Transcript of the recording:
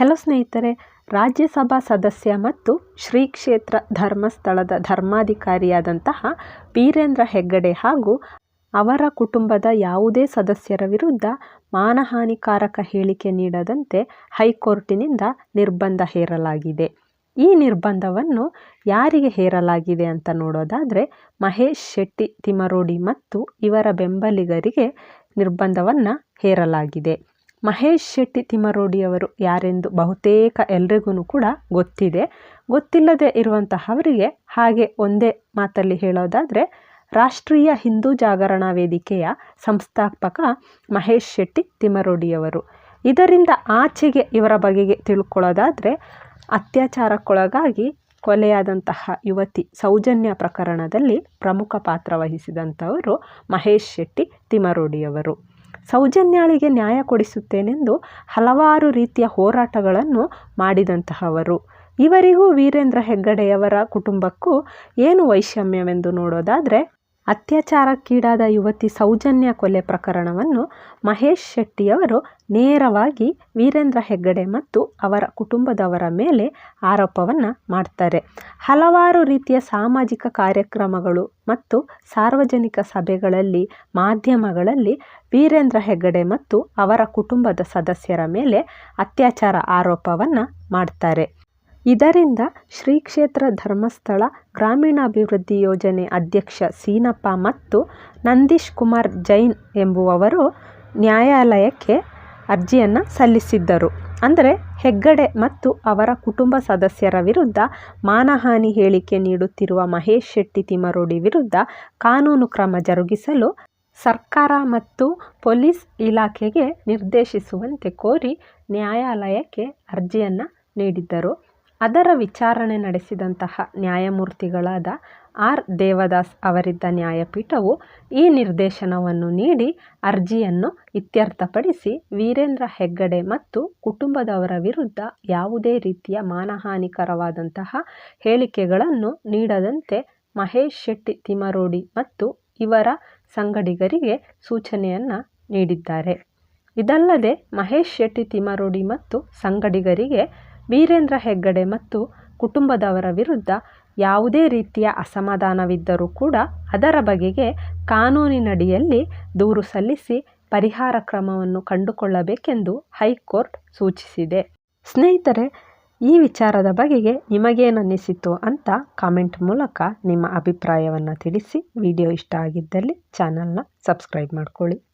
Hello ಸ್ನೇಹಿತರೆ, ರಾಜ್ಯಸಭಾ ಸದಸ್ಯ ಮತ್ತು ಶ್ರೀ ಕ್ಷೇತ್ರ ಧರ್ಮಸ್ಥಳದ ಧರ್ಮಾಧಿಕಾರಿಯಾದಂತಹ ವೀರೇಂದ್ರ ಹೆಗ್ಗಡೆ ಹಾಗೂ ಅವರ ಕುಟುಂಬದ ಯಾವುದೇ ಸದಸ್ಯರ ವಿರುದ್ಧ ಮಾನಹಾನಿಕಾರಕ ಹೇಳಿಕೆ ನೀಡದಂತೆ ಹೈಕೋರ್ಟಿನಿಂದ ನಿರ್ಬಂಧ ಹೇರಲಾಗಿದೆ. ಈ ನಿರ್ಬಂಧವನ್ನು ಯಾರಿಗೆ ಹೇರಲಾಗಿದೆ ಅಂತ ನೋಡೋದಾದರೆ, ಮಹೇಶ್ ಶೆಟ್ಟಿ, ತಿಮರೋಡಿ ಮತ್ತು ಇವರ ಬೆಂಬಲಿಗರಿಗೆ ನಿರ್ಬಂಧವನ್ನು ಹೇರಲಾಗಿದೆ. ಮಹೇಶ್ ಶೆಟ್ಟಿ ತಿಮರೋಡಿಯವರು ಯಾರೆಂದು ಬಹುತೇಕ ಎಲ್ರಿಗೂ ಕೂಡ ಗೊತ್ತಿದೆ. ಗೊತ್ತಿಲ್ಲದೆ ಇರುವಂತಹವರಿಗೆ ಹಾಗೆ ಒಂದೇ ಮಾತಲ್ಲಿ ಹೇಳೋದಾದರೆ, ರಾಷ್ಟ್ರೀಯ ಹಿಂದೂ ಜಾಗರಣ ವೇದಿಕೆಯ ಸಂಸ್ಥಾಪಕ ಮಹೇಶ್ ಶೆಟ್ಟಿ ತಿಮರೋಡಿಯವರು ಇದರಿಂದ ಆಚೆಗೆ ಇವರ ಬಗೆಗೆ ತಿಳ್ಕೊಳ್ಳೋದಾದರೆ, ಅತ್ಯಾಚಾರಕ್ಕೊಳಗಾಗಿ ಕೊಲೆಯಾದಂತಹ ಯುವತಿ ಸೌಜನ್ಯ ಪ್ರಕರಣದಲ್ಲಿ ಪ್ರಮುಖ ಪಾತ್ರ ವಹಿಸಿದಂಥವರು ಮಹೇಶ್ ಶೆಟ್ಟಿ ತಿಮರೋಡಿಯವರು ಸೌಜನ್ಯಾಳಿಗೆ ನ್ಯಾಯ ಕೊಡಿಸುತ್ತೇನೆಂದು ಹಲವಾರು ರೀತಿಯ ಹೋರಾಟಗಳನ್ನು ಮಾಡಿದಂತಹವರು. ಇವರಿಗೂ ವೀರೇಂದ್ರ ಹೆಗ್ಗಡೆಯವರ ಕುಟುಂಬಕ್ಕೂ ಏನು ವೈಷಮ್ಯವೆಂದು ನೋಡೋದಾದರೆ ಅತ್ಯಾಚಾರಕ್ಕೀಡಾದ ಯುವತಿ ಸೌಜನ್ಯ ಕೊಲೆ ಪ್ರಕರಣವನ್ನು ಮಹೇಶ್ ಶೆಟ್ಟಿಯವರು ನೇರವಾಗಿ ವೀರೇಂದ್ರ ಹೆಗ್ಗಡೆ ಮತ್ತು ಅವರ ಕುಟುಂಬದವರ ಮೇಲೆ ಆರೋಪವನ್ನು ಮಾಡ್ತಾರೆ. ಹಲವಾರು ರೀತಿಯ ಸಾಮಾಜಿಕ ಕಾರ್ಯಕ್ರಮಗಳು ಮತ್ತು ಸಾರ್ವಜನಿಕ ಸಭೆಗಳಲ್ಲಿ, ಮಾಧ್ಯಮಗಳಲ್ಲಿ ವೀರೇಂದ್ರ ಹೆಗ್ಗಡೆ ಮತ್ತು ಅವರ ಕುಟುಂಬದ ಸದಸ್ಯರ ಮೇಲೆ ಅತ್ಯಾಚಾರ ಆರೋಪವನ್ನು ಮಾಡ್ತಾರೆ. ಇದರಿಂದ ಶ್ರೀ ಕ್ಷೇತ್ರ ಧರ್ಮಸ್ಥಳ ಗ್ರಾಮೀಣಾಭಿವೃದ್ಧಿ ಯೋಜನೆ ಅಧ್ಯಕ್ಷ ಸೀನಪ್ಪ ಮತ್ತು ನಂದೀಶ್ ಕುಮಾರ್ ಜೈನ್ ಎಂಬುವವರು ನ್ಯಾಯಾಲಯಕ್ಕೆ ಅರ್ಜಿಯನ್ನು ಸಲ್ಲಿಸಿದ್ದರು. ಅಂದರೆ ಹೆಗ್ಗಡೆ ಮತ್ತು ಅವರ ಕುಟುಂಬ ಸದಸ್ಯರ ವಿರುದ್ಧ ಮಾನಹಾನಿ ಹೇಳಿಕೆ ನೀಡುತ್ತಿರುವ ಮಹೇಶ್ ಶೆಟ್ಟಿ ತಿಮರೋಡಿ ವಿರುದ್ಧ ಕಾನೂನು ಕ್ರಮ ಜರುಗಿಸಲು ಸರ್ಕಾರ ಮತ್ತು ಪೊಲೀಸ್ ಇಲಾಖೆಗೆ ನಿರ್ದೇಶಿಸುವಂತೆ ಕೋರಿ ನ್ಯಾಯಾಲಯಕ್ಕೆ ಅರ್ಜಿಯನ್ನು ನೀಡಿದ್ದರು. ಅದರ ವಿಚಾರಣೆ ನಡೆಸಿದಂತಹ ನ್ಯಾಯಮೂರ್ತಿಗಳಾದ ಆರ್. ದೇವದಾಸ್ ಅವರಿದ್ದ ನ್ಯಾಯಪೀಠವು ಈ ನಿರ್ದೇಶನವನ್ನು ನೀಡಿ ಅರ್ಜಿಯನ್ನು ಇತ್ಯರ್ಥಪಡಿಸಿ ವೀರೇಂದ್ರ ಹೆಗ್ಗಡೆ ಮತ್ತು ಕುಟುಂಬದವರ ವಿರುದ್ಧ ಯಾವುದೇ ರೀತಿಯ ಮಾನಹಾನಿಕರವಾದಂತಹ ಹೇಳಿಕೆಗಳನ್ನು ನೀಡದಂತೆ ಮಹೇಶ್ ಶೆಟ್ಟಿ ತಿಮರೋಡಿ ಮತ್ತು ಇವರ ಸಂಗಡಿಗರಿಗೆ ಸೂಚನೆಯನ್ನು ನೀಡಿದ್ದಾರೆ. ಇದಲ್ಲದೆ ಮಹೇಶ್ ಶೆಟ್ಟಿ ತಿಮರೋಡಿ ಮತ್ತು ಸಂಗಡಿಗರಿಗೆ ವೀರೇಂದ್ರ ಹೆಗ್ಗಡೆ ಮತ್ತು ಕುಟುಂಬದವರ ವಿರುದ್ಧ ಯಾವುದೇ ರೀತಿಯ ಅಸಮಾಧಾನವಿದ್ದರೂ ಕೂಡ ಅದರ ಬಗೆಗೆ ಕಾನೂನಿನಡಿಯಲ್ಲಿ ದೂರು ಸಲ್ಲಿಸಿ ಪರಿಹಾರ ಕ್ರಮವನ್ನು ಕಂಡುಕೊಳ್ಳಬೇಕೆಂದು ಹೈಕೋರ್ಟ್ ಸೂಚಿಸಿದೆ. ಸ್ನೇಹಿತರೆ, ಈ ವಿಚಾರದ ಬಗೆಗೆ ನಿಮಗೇನನ್ನಿಸಿತು ಅಂತ ಕಾಮೆಂಟ್ ಮೂಲಕ ನಿಮ್ಮ ಅಭಿಪ್ರಾಯವನ್ನು ತಿಳಿಸಿ. ವಿಡಿಯೋ ಇಷ್ಟ ಆಗಿದ್ದಲ್ಲಿ ಚಾನಲ್ನ ಸಬ್ಸ್ಕ್ರೈಬ್ ಮಾಡ್ಕೊಳ್ಳಿ.